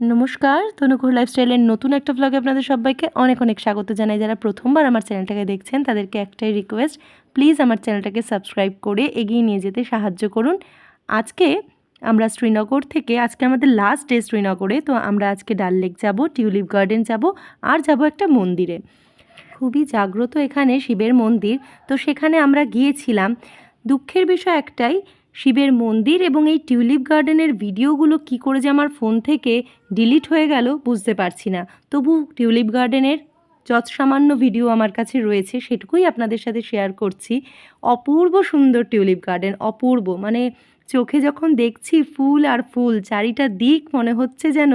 নমস্কার, তনুকুর লাইফস্টাইলের নতুন একটা ব্লগে আপনাদের সবাইকে অনেক অনেক স্বাগত জানাই। যারা প্রথমবার আমার চ্যানেলটাকে দেখছেন, তাদেরকে একটাই রিকোয়েস্ট প্লিজ আমার চ্যানেলটাকে সাবস্ক্রাইব করে এগিয়ে নিয়ে যেতে সাহায্য করুন। আজকে আমরা শ্রীনগর থেকে, আজকে আমাদের লাস্ট ডে শ্রীনগরে, তো আমরা আজকে ডাল লেক যাব, টিউলিপ গার্ডেন যাব, আর যাব একটা মন্দিরে। খুবই জাগ্রত এখানে শিবের মন্দির, তো সেখানে আমরা গিয়েছিলাম। দুঃখের বিষয় একটাই শিবের মন্দির এবং এই টিউলিপ গার্ডেনের ভিডিওগুলো কি করে যে আমার ফোন থেকে ডিলিট হয়ে গেল, বুঝতে পারছি না। তবু টিউলিপ গার্ডেনের যত সামান্য ভিডিও আমার কাছে রয়েছে, সেটুকুই আপনাদের সাথে শেয়ার করছি। অপূর্ব সুন্দর টিউলিপ গার্ডেন, অপূর্ব। মানে চোখে যখন দেখছি ফুল আর ফুল, চারিটা দিক মনে হচ্ছে যেন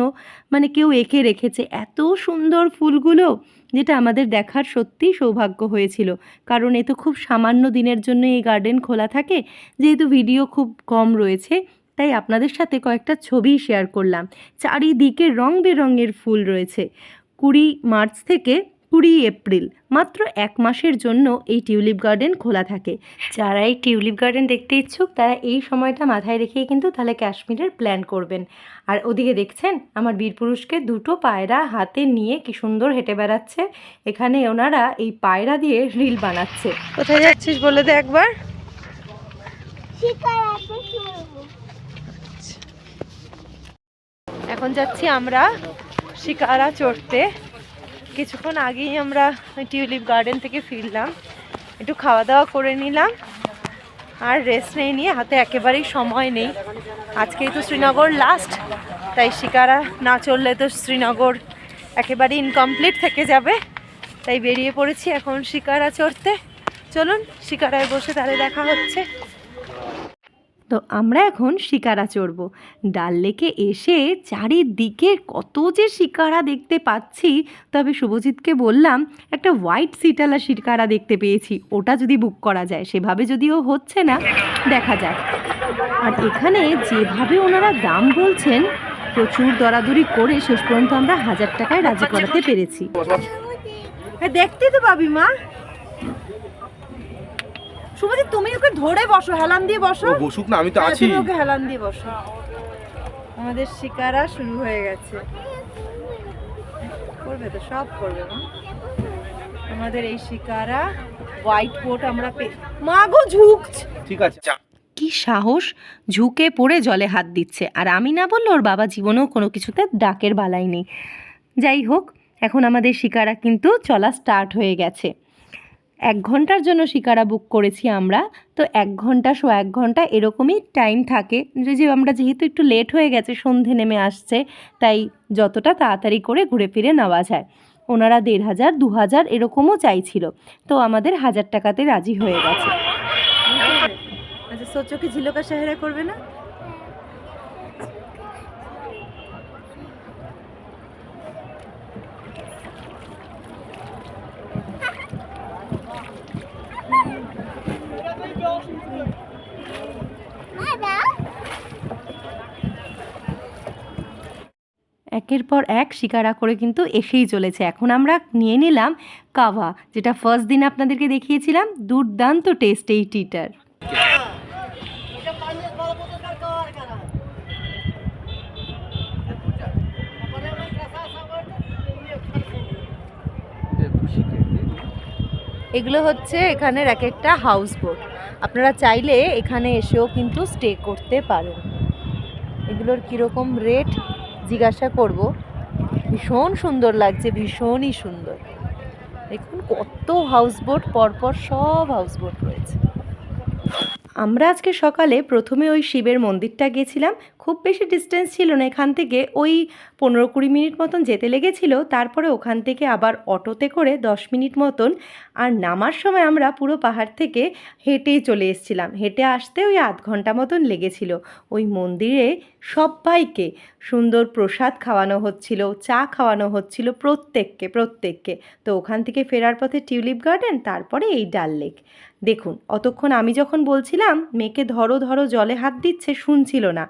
মানে কেউ এঁকে রেখেছে। এত সুন্দর ফুলগুলো যেটা আমাদের দেখার সত্যিই সৌভাগ্য হয়েছিল। কারণ এ তো খুব সামান্য দিনের জন্য এই গার্ডেন খোলা থাকে, যেহেতু ভিডিও খুব কম রয়েছে, তাই আপনাদের সাথে কয়েকটা ছবি শেয়ার করলাম। চারিদিকে রং বেরঙের ফুল রয়েছে। কুড়ি মার্চ থেকে কুড়ি এপ্রিল। মাত্র এক মাসের জন্য এই টিউলিপ গার্ডেন খোলা থাকে। যারা এই টিউলিপ গার্ডেন দেখতে ইচ্ছুক তারা এই সময়টা মাথায় রেখেই কিন্তু তাহলে কাশ্মীরের প্ল্যান করবেন। আর ওদিকে দেখছেন আমার বীরপুরুষকে দুটো পায়রা হাতে নিয়ে কি সুন্দর হেঁটে বেড়াচ্ছে। এখানে ওনারা এই পায়রা দিয়ে রিল বানাচ্ছে। কোথায় যাচ্ছিস বলে দে একবার? শিকারাতে এখন যাচ্ছি আমরা শিকারা চড়তে। কিছুক্ষণ আগেই আমরা টিউলিপ গার্ডেন থেকে ফিরলাম। একটু খাওয়া দাওয়া করে নিলাম। আর রেস্ট নেই নিয়ে, হাতে একেবারেই সময় নেই। আজকেই তো শ্রীনগর লাস্ট তাই শিকারা না চললে তো শ্রীনগর একেবারে ইনকমপ্লিট থেকে যাবে। তাই বেরিয়ে পড়েছি এখন শিকারা চড়তে। চলুন, শিকারায় বসে তাহলে দেখা হচ্ছে। তো আমরা এখন শিকারা চড়ব। ডাল লেকে এসে চারিদিকে কত যে শিকারা দেখতে পাচ্ছি, তবে শুভজিৎকে বললাম, একটা হোয়াইট সিটালা শিকারা দেখতে পেয়েছি, ওটা যদি বুক করা যায়, সেভাবে যদিও হচ্ছে না, দেখা যাক। আর এখানে যেভাবে ওনারা দাম বলছেন, প্রচুর দরাদরি করে শেষ পর্যন্ত আমরা হাজার টাকায় রাজি করাতে পেরেছি। দেখতে তো পাবি মা। শুভজিৎ তুমি ওকে ধরে বসো হেলান দিয়ে বসো। বসুক না আমি তো হ্যাঁ, আছি। ওকে হেলান দিয়ে বসো। আমাদের শিকারা শুরু হয়ে গেছে। করবে তো সব করবে মা। আমাদের এই শিকারা হোয়াইট কোট আমরা পে মা গো ঝুঁকছে। ঠিক আছে। কি সাহস ঝুঁকে পড়ে জলে হাত দিচ্ছে। আর আমি না বললে ওর বাবা জীবনেও কোনো কিছুতে ডাকের বালাই নেই। যাই হোক এখন আমাদের শিকারা কিন্তু চলা স্টার্ট হয়ে গেছে। এক ঘণ্টার জন্য শিকারা বুক করেছি আমরা, তো এক ঘণ্টা শো এক ঘণ্টা এরকমই টাইম থাকে। যে আমরা যেহেতু একটু লেট হয়ে গেছে, সন্ধে নেমে আসছে, তাই যতটা তাড়াতাড়ি করে ঘুরে ফিরে নেওয়া যায়। ওনারা দেড় হাজার, দু হাজার এরকমও চাইছিল। তো আমাদের হাজার টাকাতে রাজি হয়ে গেছে। আচ্ছা ঝিলকা ঝিলোকা সাহেরা করবে না? একের পর এক শিকারা করে কিন্তু এসেই চলেছে এখন আমরা নিয়ে নিলাম কাভা যেটা ফার্স্ট দিন আপনাদেরকে দেখিয়েছিলাম। দুর্দান্ত টেস্ট এই টিটার। এগুলো হচ্ছে এখানের এক একটা হাউস বোট আপনারা চাইলে এখানে এসেও কিন্তু স্টে করতে পারেন। এগুলোর কীরকম রেট জিজ্ঞাসা করব, ভীষণ সুন্দর লাগছে, ভীষণই সুন্দর। দেখুন কত হাউসবোট পরপর সব হাউসবোট রয়েছে। আমরা আজকে সকালে প্রথমে ওই শিবের মন্দিরটা গেছিলাম খুব বেশি ডিস্টেন্স ছিল না। এখান থেকে ওই পনেরো কুড়ি মিনিট মতন যেতে লেগেছিল। তারপরে ওখান থেকে আবার অটোতে করে দশ মিনিট মতন আর নামার সময় আমরা পুরো পাহাড় থেকে হেঁটেই চলে এসেছিলাম। হেঁটে আসতে ওই আধ ঘণ্টা মতন লেগেছিল। ওই মন্দিরে সবাইকে সুন্দর প্রসাদ খাওয়ানো হচ্ছিল, চা খাওয়ানো হচ্ছিল প্রত্যেককে প্রত্যেককে। তো ওখান থেকে ফেরার পথে টিউলিপ গার্ডেন, তারপরে এই ডাল লেক। দেখুন, অতক্ষণ আমি যখন বলছিলাম, মেয়েকে ধরো ধরো, জলে হাত দিচ্ছে, শুনছিল না।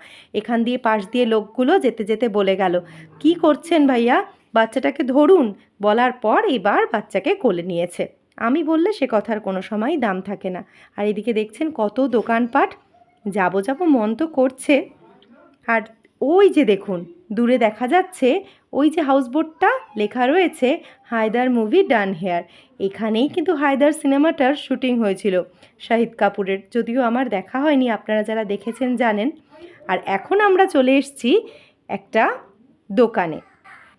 এখান দিয়ে পাশ দিয়ে লোকগুলো যেতে যেতে বলে গেল, কি করছেন ভাইয়া? বাচ্চাটাকে ধরুন। বলার পর এবার বাচ্চাকে কোলে নিয়েছে। আমি বললে সে কথার কোনো সময় দাম থাকে না। আর এদিকে দেখছেন কত দোকানপাট। যাব যাব মন তো করছে। আর ওই যে দেখুন, দূরে দেখা যাচ্ছে ওই যে হাউসবোটটা লেখা রয়েছে, হায়দার মুভি ডান হেয়ার এখানেই কিন্তু হায়দার সিনেমাটার শুটিং হয়েছিল। শাহিদ কাপুরের, যদিও আমার দেখা হয়নি, আপনারা যারা দেখেছেন জানেন। আর এখন আমরা চলে এসেছি একটা দোকানে।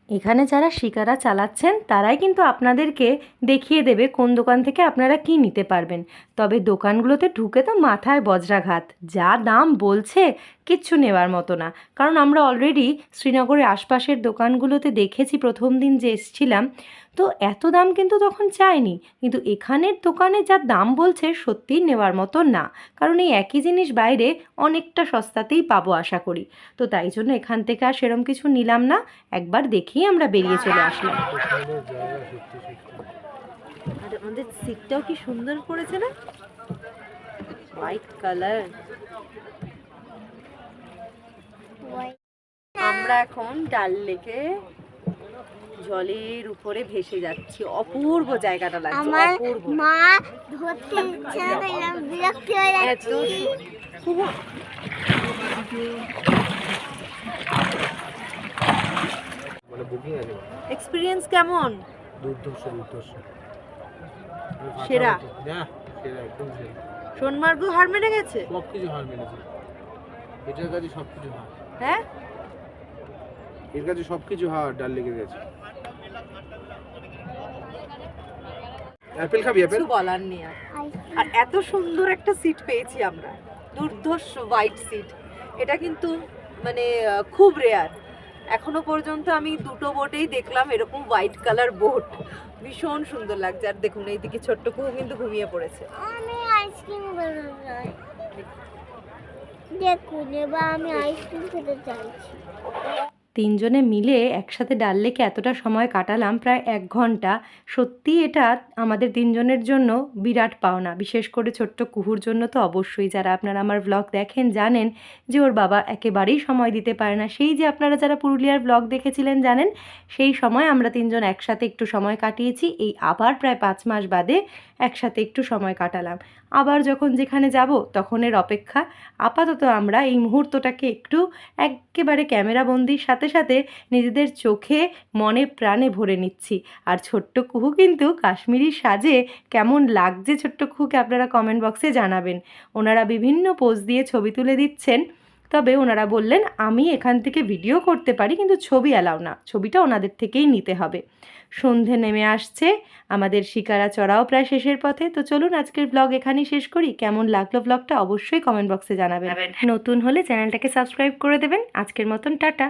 এখানে যারা শিকারা চালাচ্ছেন, তারাই কিন্তু আপনাদেরকে দেখিয়ে দেবে কোন দোকান থেকে আপনারা কি নিতে পারবেন। তবে দোকানগুলোতে ঢুকে তো মাথায় বজ্রাঘাত। যা দাম বলছে কিচ্ছু নেওয়ার মতো না। কারণ আমরা অলরেডি শ্রীনগরের আশপাশের দোকানগুলোতে দেখেছি, প্রথম দিন যে এসছিলাম। তো এত দাম কিন্তু তখন চাইনি। কিন্তু এখানের দোকানে যা দাম বলছে সত্যিই নেওয়ার মতো না। কারণ এই একই জিনিস বাইরে অনেকটা সস্তাতেই পাবো আশা করি। তো তাই জন্য এখান থেকে আর সেরম কিছু নিলাম না। একবার দেখেই আমরা বেরিয়ে চলে আসলাম। আর আমাদের সিটটাও কি সুন্দর করেছে না? হোয়াইট কালার আমরা এখন ডাল লেকে জলের উপরে ভেসে যাচ্ছি। অপূর্ব জায়গাটা লাগছে অপূর্ব। মা ধরতে ইচ্ছে না তাই হয়ে যাচ্ছি। মানে বুকিং আছে এক্সপিরিয়েন্স কেমন? দুর্ধর্ষ দুর্ধর্ষ। সেরা? না সেরা একদম সেরা। সোনমার্গ হার মেরে গেছে? সব কিছু হার মেনেছে। এটার কাছে সব কিছু হার। হ্যাঁ? এর কাছে সব কিছু হার ডাল লেগে গেছে। অ্যাপেল খাবি অ্যাপেল? কিছু বলার নেই আর। আর এত সুন্দর একটা সিট পেয়েছি আমরা। দুর্ধর্ষ হোয়াইট সিট এটা কিন্তু মানে আহ, খুব রেয়ার এখনও পর্যন্ত আমি দুটো বোটেই দেখলাম এরকম হোয়াইট কালার বোট ভীষণ সুন্দর লাগছে। আর দেখুন এইদিকে ছোট্ট কুহু কিন্তু ঘুমিয়ে পড়েছে। আমি আইসক্রিম বানাবো। তিনজনে মিলে একসাথে ডাল লেকে এতটা সময় কাটালাম, প্রায় এক ঘণ্টা। সত্যি এটা আমাদের তিনজনের জন্য বিরাট পাওনা। বিশেষ করে ছোট্ট কুহুর জন্য তো অবশ্যই। যারা আপনারা আমার ব্লগ দেখেন, জানেন যে ওর বাবা একেবারেই সময় দিতে পারে না। সেই যে আপনারা যারা পুরুলিয়ার ব্লগ দেখেছিলেন, জানেন, সেই সময় আমরা তিনজন একসাথে একটু সময় কাটিয়েছি। এই আবার প্রায় পাঁচ মাস বাদে একসাথে একটু সময় কাটালাম। আবার যখন যেখানে যাব, তখনের অপেক্ষা। আপাতত আমরা এই মুহূর্তটাকে একটু একেবারে ক্যামেরাবন্দির সাথে সাথে নিজেদের চোখে, মনে, প্রাণে ভরে নিচ্ছি। আর ছোট্ট কুহু কিন্তু কাশ্মীরি সাজে কেমন লাগছে ছোট্ট কুহুকে আপনারা কমেন্ট বক্সে জানাবেন। ওনারা বিভিন্ন পোজ দিয়ে ছবি তুলে দিচ্ছেন। তবে ওনারা বললেন আমি এখান থেকে ভিডিও করতে পারি কিন্তু ছবি অ্যালাউ না। ছবিটা ওনাদের থেকেই নিতে হবে। সন্ধে নেমে আসছে আমাদের শিকারা চড়াও প্রায় শেষের পথে। তো চলুন আজকের ব্লগ এখানেই শেষ করি। কেমন লাগল ব্লগটা অবশ্যই কমেন্ট বক্সে জানাবেন। নতুন হলে চ্যানেলটাকে সাবস্ক্রাইব করে দেবেন। আজকের মতন টাটা।